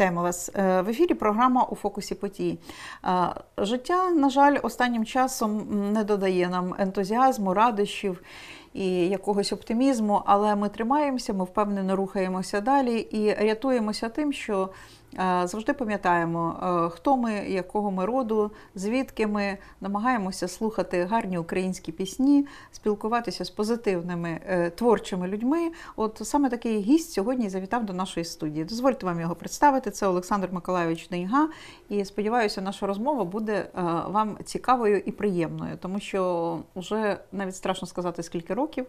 Вітаємо вас Е, в ефірі. Програма у фокусі подій. Е, Життя, на жаль, останнім часом не додає нам ентузіазму, радощів і якогось оптимізму, але ми тримаємося, ми впевнено рухаємося далі і рятуємося тим, що завжди пам'ятаємо, е, хто ми, якого ми роду, звідки ми намагаємося слухати гарні українські пісні, спілкуватися з позитивними е, творчими людьми. От саме такий гість сьогодні завітав до нашої студії. Дозвольте вам його представити. Це Олександр Миколайович Нейга. І сподіваюся, наша розмова буде е, вам цікавою і приємною, тому що вже навіть страшно сказати, скільки років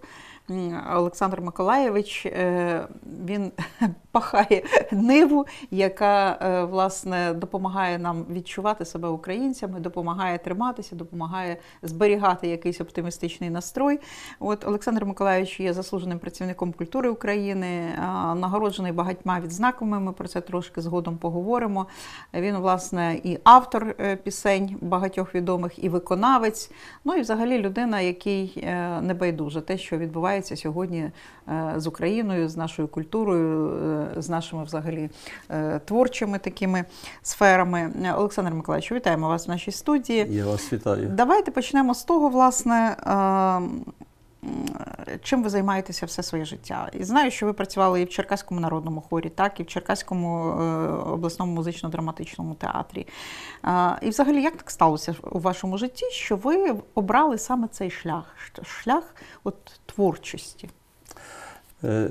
Олександр Миколайович е, він пахає ниву, яка е, власне допомагає нам відчувати себе українцями, допомагає триматися, допомагає зберігати якийсь оптимістичний настрой. От Олександр Миколайович є заслуженим працівником культури України, нагороджений багатьма відзнаками. Ми про це трошки згодом поговоримо. Він, власне, і автор е, пісень багатьох відомих, і виконавець. Ну і взагалі людина, який е, не байдуже те, що відбувається сьогодні е, з Україною, з нашою культурою, е, з нашими взагалі е, творчими такими сферами. Олександр Миколаївич, вітаємо вас в нашій студії. Я вас вітаю. Давайте почнемо з того, власне, е, чим ви займаєтеся все своє життя. І знаю, що ви працювали і в Черкаському народному хорі, так, і в Черкаському е, обласному музично-драматичному театрі. Е, І взагалі, як так сталося у вашому житті, що ви обрали саме цей шлях, шлях от, творчості? Е,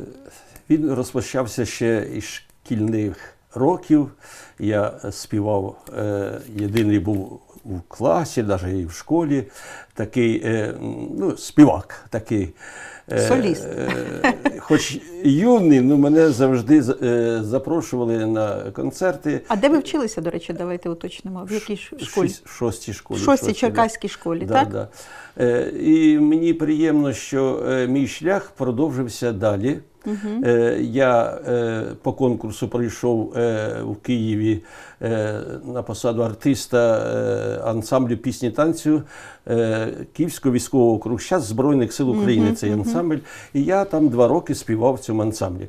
Він розпочався ще із шкільних років. Я співав, е, єдиний був у класі, навіть і в школі, такий е, ну, співак такий. Е, Соліст. Хоч юний, ну мене завжди запрошували на концерти. А де ви вчилися, до речі, давайте уточнимо? В якій школі? В шостій школі. В шостій черкаській школі, Да, так? Да. І мені приємно, що мій шлях продовжився далі. Е, я е, по конкурсу прийшов е, в Києві на посаду артиста ансамблю пісні танцю Київського військового округу «Щас Збройних сил України. Цей ансамбль. І я там два роки співав в цьому ансамблі.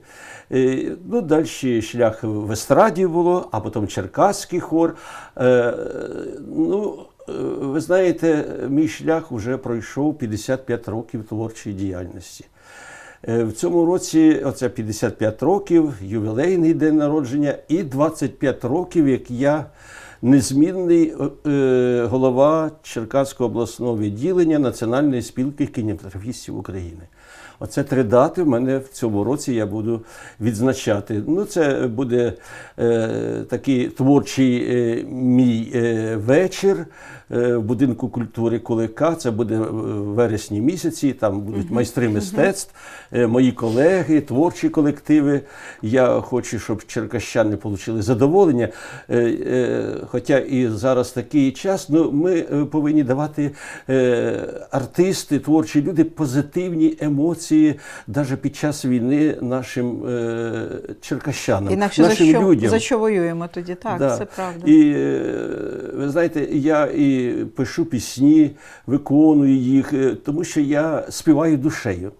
Ну, далі шлях в естраді було, а потім Черкаський хор. Ну, ви знаєте, мій шлях вже пройшов 55 років творчої діяльності. Е, В цьому році оце 55 років, ювілейний день народження, і 25 років, як я незмінний е, голова Черкаського обласного відділення Національної спілки кінематографістів України. Оце три дати в мене в цьому році я буду відзначати. Ну, це буде е, такий творчий е, мій е, вечір е, в будинку культури Кулика. Це буде в вересні місяці. Там будуть майстри мистецтв, е, мої колеги, творчі колективи. Я хочу, щоб черкащани отримали задоволення. Е, е, Хоча і зараз такий час, ну ми е, повинні давати е, артисти, творчі люди позитивні емоції, навіть під час війни нашим е, черкащанам, Інакше за що, людям. за що воюємо тоді? Так, Да. це правда. І е, ви знаєте, я і пишу пісні, виконую їх, е, тому що я співаю душею.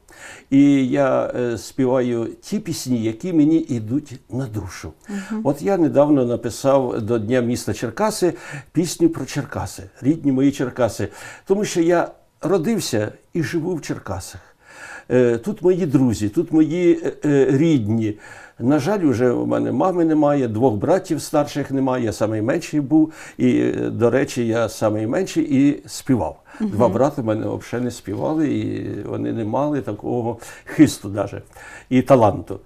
І я е, співаю ті пісні, які мені йдуть на душу. От я недавно написав до Дня міста Черкаси пісню про Черкаси, рідні мої Черкаси. Тому що я родився і живу в Черкасах. Е, Тут мої друзі, тут мої е, е, рідні. На жаль, вже у мене мами немає, двох братів старших немає, я самий був. І, до речі, я самий і співав. Два брати в мене взагалі не співали, і вони не мали такого хисту даже, і таланту.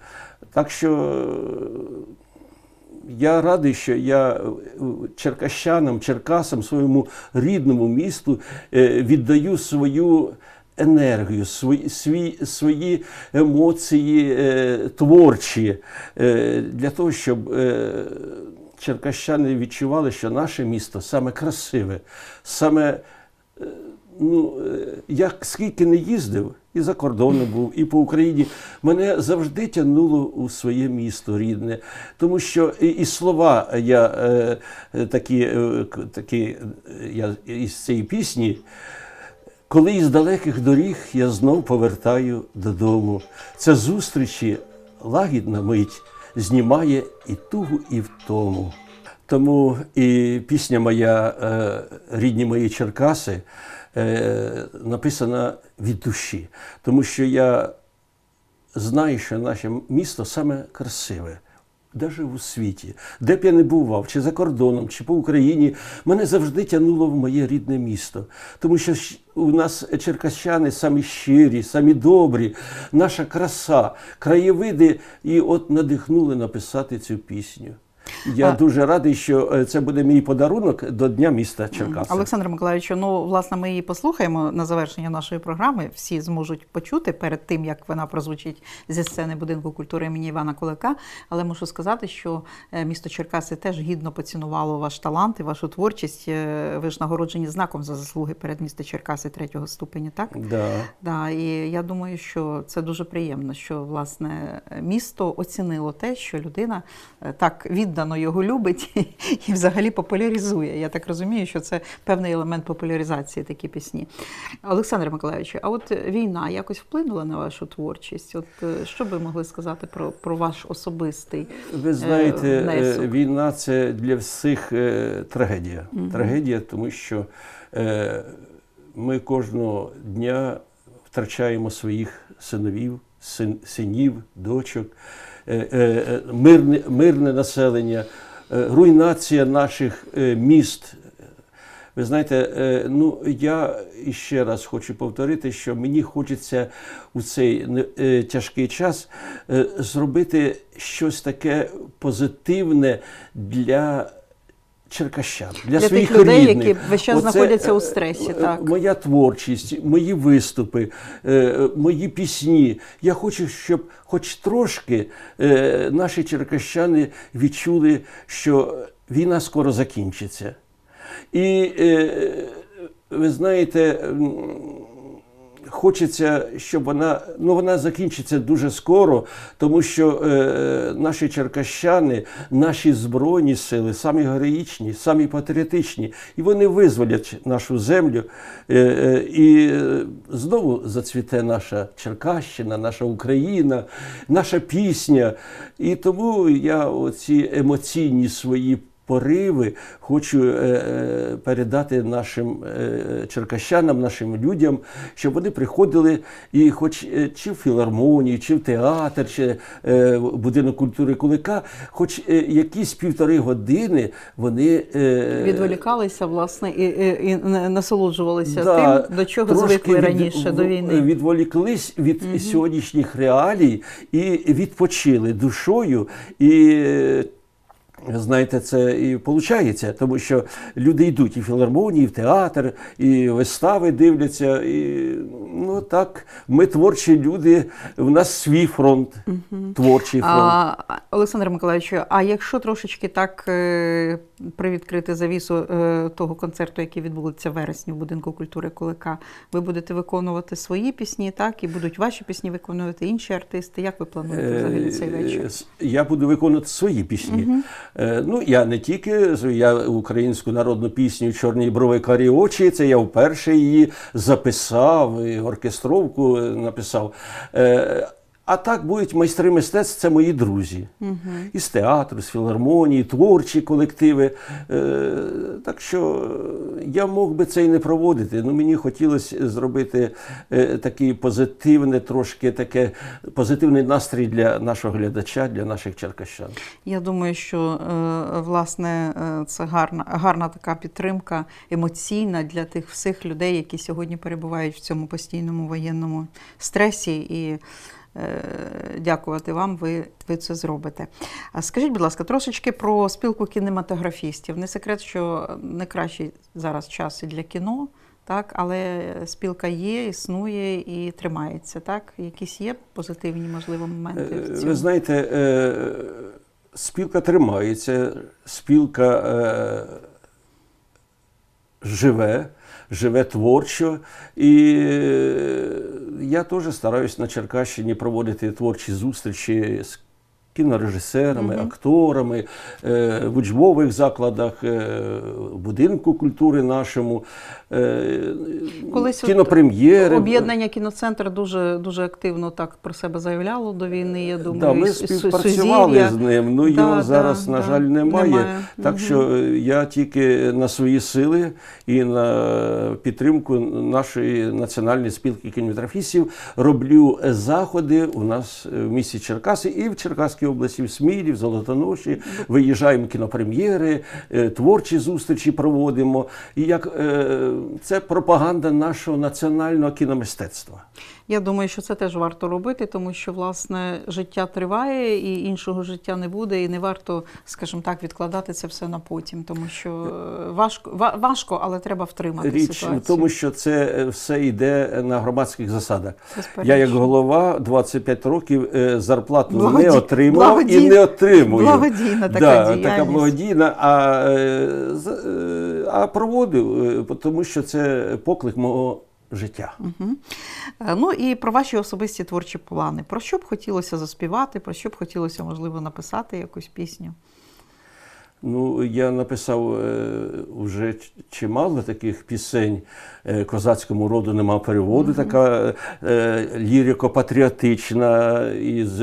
Так що я радий, що я черкащанам, черкасам, своєму рідному місту віддаю свою енергію, свої, свої, емоції е, творчі е, для того, щоб е, черкащани відчували, що наше місто саме красиве, саме е, ну, е, я скільки не їздив, і за кордоном був, і по Україні, мене завжди тягнуло у своє місто рідне. Тому що і, і слова я е, такі, е, такі е, я із цієї пісні. Коли із далеких доріг я знов повертаю додому. Це зустрічі лагідна мить, знімає і тугу, і втому. Тому і пісня моя е, рідні мої Черкаси е, написана від душі, тому що я знаю, що наше місто саме красиве. Навіть у світі, де б я не бував, чи за кордоном, чи по Україні, мене завжди тягнуло в моє рідне місто. Тому що у нас черкащани самі щирі, самі добрі, наша краса, краєвиди, і от надихнули написати цю пісню. Я А- дуже радий, що е, це буде мій подарунок до Дня міста Черкаси. Олександр Миколаївич, ну власне ми її послухаємо на завершення нашої програми. Всі зможуть почути перед тим, як вона прозвучить зі сцени будинку культури імені Івана Кулика. Але мушу сказати, що е, місто Черкаси теж гідно поцінувало ваш талант і вашу творчість. Е, Ви ж нагороджені знаком за заслуги перед місто Черкаси третього ступеня, так? Да. Да, і я думаю, що це дуже приємно, що власне місто оцінило те, що людина так віддано його любить і взагалі популяризує. Я так розумію, що це певний елемент популяризації такі пісні. Олександр Миколаївич, а от війна якось вплинула на вашу творчість? От е, що ви могли сказати про, про ваш особистий? Ви знаєте, е, внесок. війна це для всіх е, трагедія. Трагедія, тому що е, ми кожного дня втрачаємо своїх синовів, син, синів, дочок, е, е, е, мирне, мирне населення, е, руйнація наших е, міст. Ви знаєте, е, ну я ще раз хочу повторити, що мені хочеться у цей е, тяжкий час е, зробити щось таке позитивне для черкащан, для, Для тих людей, рідних. які весь час Оце, знаходяться у е, стресі, е, так. Моя творчість, мої виступи, е, мої пісні. Я хочу, щоб хоч трошки наші черкащани відчули, що війна скоро закінчиться. І ви знаєте, хочеться, щоб вона ну вона закінчиться дуже скоро, тому що е, наші черкащани, наші збройні сили, самі героїчні, самі патріотичні, і вони визволять нашу землю. Е, е, і е, знову зацвіте наша Черкащина, наша Україна, наша пісня. І тому я оці емоційні свої пориви хочу е, е, передати нашим е, черкащанам, нашим людям, щоб вони приходили і, хоч чи в філармонію, чи в театр, чи в будинок культури Кулика, хоч якісь півтори години вони Відволікалися, власне, і, і, і насолоджувалися Да, тим, до чого звикли від- раніше до війни. Відволіклись від сьогоднішніх реалій і відпочили душою. І знаєте, це і виходить, тому що люди йдуть і в філармонії, і в театр, і вистави дивляться. І, ну так, ми творчі люди, в нас свій фронт, творчий фронт. А, Олександр Миколаївич, а якщо трошечки так е, привідкрити завісу е, того концерту, який відбудеться в вересні в будинку культури Кулика, ви будете виконувати свої пісні, так і будуть ваші пісні виконувати інші артисти. Як ви плануєте взагалі цей Е, вечір? Я буду виконувати свої пісні. Е, Ну, я не тільки я українську народну пісню Чорні брови карі очі. Це я вперше її записав, і оркестровку е, написав. А так будуть майстри мистецтв, це мої друзі. Із театру, з філармонії, творчі колективи. Е, Так що е, я мог би це і не проводити. Ну, мені хотілося зробити е, такий позитивне, трошки таке позитивний настрій для нашого глядача, для наших черкащан. Я думаю, що е, власне е, це гарна, гарна така підтримка емоційна для тих всіх людей, які сьогодні перебувають в цьому постійному воєнному стресі. І дякувати вам, ви, ви це зробите. А скажіть, будь ласка, трошечки про спілку кінематографістів. Не секрет, що не кращий зараз час і для кіно. Так, але спілка є, існує і тримається. Так, якісь є позитивні, можливо, моменти. в Е, цьому? Ви знаєте, е, спілка тримається, спілка е, живе, живе творчо. І е, я теж стараюсь на Черкащині проводити творчі зустрічі з кінорежисерами, акторами е, в учбових закладах, е, в будинку культури нашому, е, Колись кінопрем'єри. Об'єднання кіноцентр дуже дуже активно так про себе заявляло до війни. Я думаю, Да, ми співпрацювали з ним, ну його да, зараз, на да, жаль, немає. немає. Так Мгм. що я тільки на свої сили і на підтримку нашої національної спілки кінематографістів роблю заходи у нас в місті Черкаси і в Черкаській області, в Смілі, в Золотоноші. Виїжджаємо кінопрем'єри, е, творчі зустрічі проводимо. І як е, це пропаганда нашого національного кіномистецтва. Я думаю, що це теж варто робити, тому що власне життя триває і іншого життя не буде, і не варто, скажімо так, відкладати це все на потім, тому що е, важко, важко, але треба втримати Річ ситуацію. в тому, що це все йде на громадських засадах. Безперечно. Я, як голова, 25 років зарплату Благоді- не отримав і не отримую. благодійна така да, діяльність. така благодійна, а, е, е, а проводив, е, тому що це поклик мого життя. Е, Ну і про ваші особисті творчі плани. Про що б хотілося заспівати, про що б хотілося, можливо, написати якусь пісню? Ну, я написав вже чимало таких пісень. Козацькому роду нема переводу, така е, лірико-патріотична, із,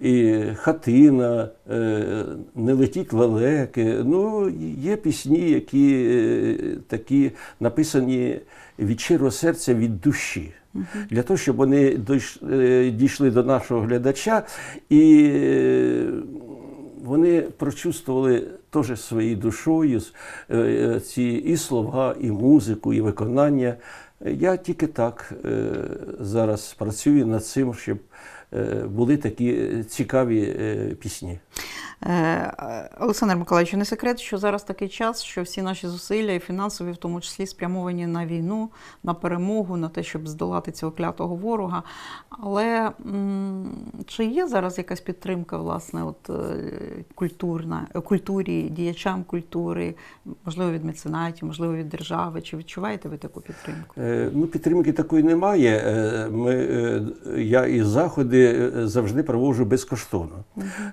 і хатина, е, не летіть лелеки. Ну, є пісні, які е, такі написані від щирого серця, від душі. Для того, щоб вони е, дійшли до нашого глядача і вони прочувствували теж своєю душою ці і слова, і музику, і виконання. Я тільки так зараз працюю над цим, щоб були такі цікаві е, пісні. Е, е, Олександр Миколаївич, не секрет, що зараз такий час, що всі наші зусилля, і фінансові, в тому числі, спрямовані на війну, на перемогу, на те, щоб здолати цього клятого ворога. Але чи є зараз якась підтримка, власне, от, е, культурна, культурі, діячам культури, можливо, від меценатів, можливо, від держави? Чи відчуваєте ви таку підтримку? Ну, підтримки такої немає. Ми, я і заходи завжди проводжу безкоштовно.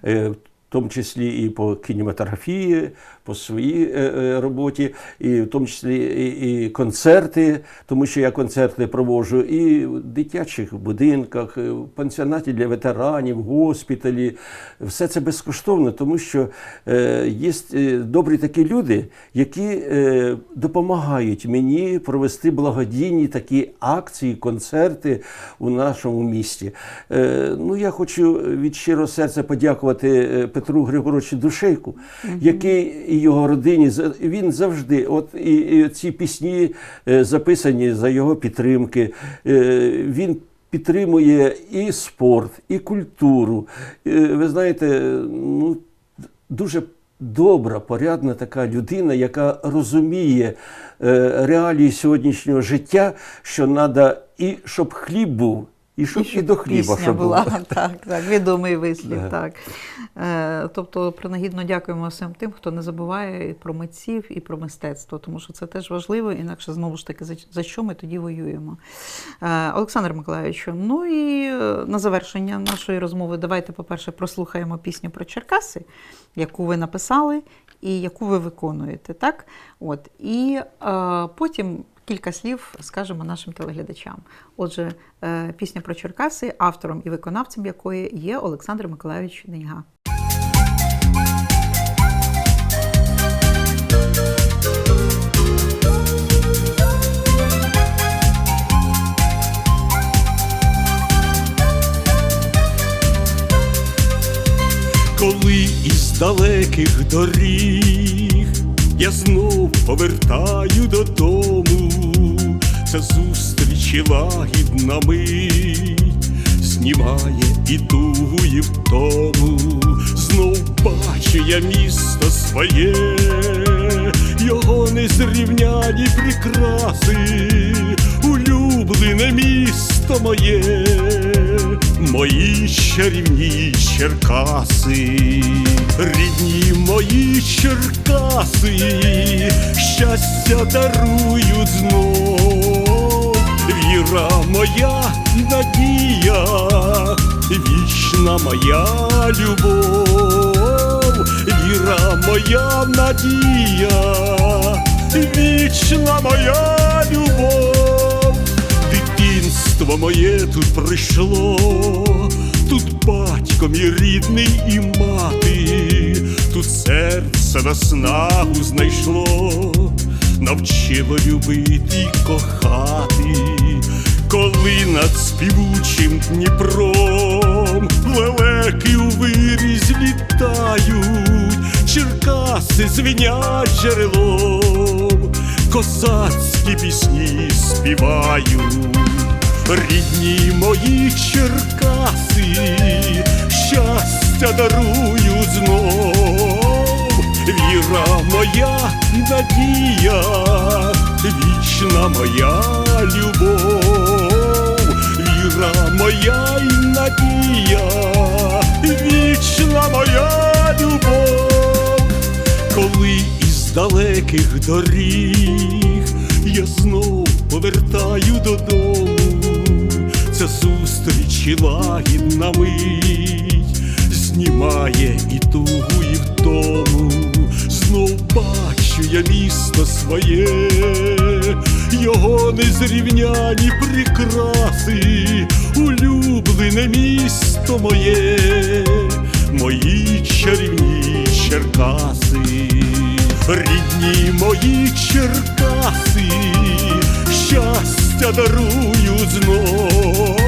Е, В тому числі і по кінематографії, по своїй е, е, роботі, і в тому числі і, і концерти, тому що я концерти проводжу і в дитячих будинках, е, в пансіонаті для ветеранів, госпіталі. Все це безкоштовно, тому що є добрі такі люди, які допомагають мені провести благодійні такі акції, концерти у нашому місті. Ну, я хочу від щирого серця подякувати Петру Григоровичу Душейку, який і його родині він завжди, от і, і ці пісні е, записані за його підтримки. Е, він підтримує і спорт, і культуру. Е, ви знаєте, ну дуже добра, порядна така людина, яка розуміє е, реалії сьогоднішнього життя, що треба і щоб хліб був, і щоб і, до хліба пісня щоб була. було. Так, так, відомий вислів. Да. Так. Е, тобто, принагідно дякуємо всім тим, хто не забуває і про митців, і про мистецтво, тому що це теж важливо, інакше знову ж таки, за, за що ми тоді воюємо. Е, Олександр Миколаївич, ну і е, на завершення нашої розмови, давайте, по-перше, прослухаємо пісню про Черкаси, яку ви написали і яку ви виконуєте. Так? От. І е, потім. Кілька слів скажемо нашим телеглядачам. Отже, е, пісня про Черкаси, автором і виконавцем якої є Олександр Миколайович Деньга. коли із далеких доріг я знов повертаю додому, це зустрічі лагідна мить, знімає і тугу, і втому, знов бачу я місто своє, його незрівняні прикраси, улюблене місто моє. Мої чарівні Черкаси, рідні мої Черкаси, щастя дарують знов, віра моя надія, вічна моя любов, віра моя надія, вічна моя любов, дитинство моє тут прийшло, тут батько мій рідний і мати, тут серце наснагу знайшло, навчило любити й кохати, коли над співучим Дніпром лелеки у виріз літають, Черкаси звінять джерелом, козацькі пісні співають. Рідні мої Черкаси, щастя дарую знов, віра моя надія, вічна моя любов, віра моя і надія, вічна моя любов. Коли із далеких доріг я знов повертаю додому, ця зустріч і лагідна мить знімає і тугу, і втому, знов бачу я місто своє, його незрівняні прикраси, улюблене місто моє, мої чарівні Черкаси, рідні мої Черкаси, щастя дарую знов,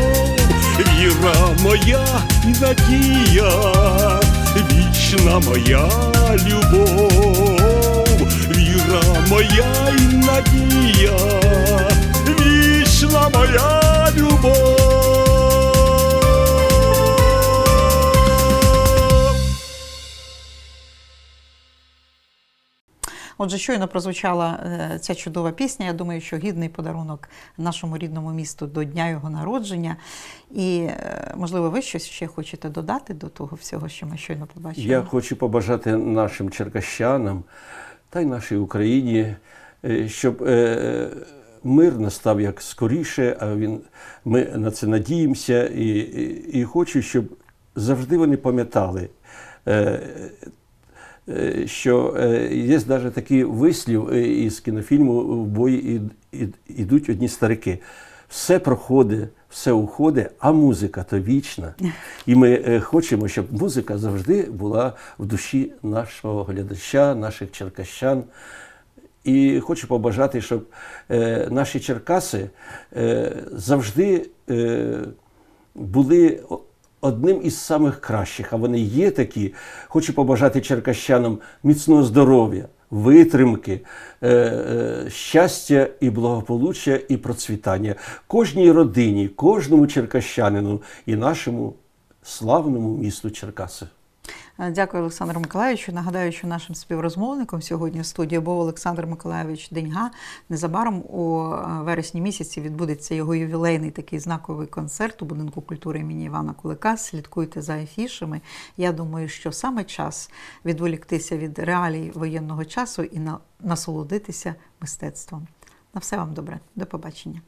віра моя і надія, вічна моя любов, віра моя і надія, вічна моя любов. Отже, щойно прозвучала е, ця чудова пісня. Я думаю, що гідний подарунок нашому рідному місту до дня його народження. І, е, можливо, ви щось ще хочете додати до того всього, що ми щойно побачили? Я хочу побажати нашим черкащанам та й нашій Україні, е, щоб мир настав як скоріше, а він, ми на це надіємося, і, і, і хочу, щоб завжди вони пам'ятали. Що е, є навіть такий вислів е, із кінофільму В бої ідуть одні старики. Все проходить, все уходить, а музика то вічна. І ми е, хочемо, щоб музика завжди була в душі нашого глядача, наших черкащан. І хочу побажати, щоб е, наші Черкаси е, завжди е, були одним із самих кращих, а вони є такі. Хочу побажати черкащанам міцного здоров'я, витримки, е, е, щастя і благополуччя і процвітання кожній родині, кожному черкащанину і нашому славному місту Черкаси. Е, Дякую, Олександру Миколаївичу. Нагадаю, що нашим співрозмовником сьогодні в студії був Олександр Миколаївич Деньга. Незабаром у е, вересні місяці відбудеться його ювілейний такий знаковий концерт у будинку культури імені Івана Кулика. Слідкуйте за афішами. Я думаю, що саме час відволіктися від реалій воєнного часу і на- насолодитися мистецтвом. На все вам добре. До побачення.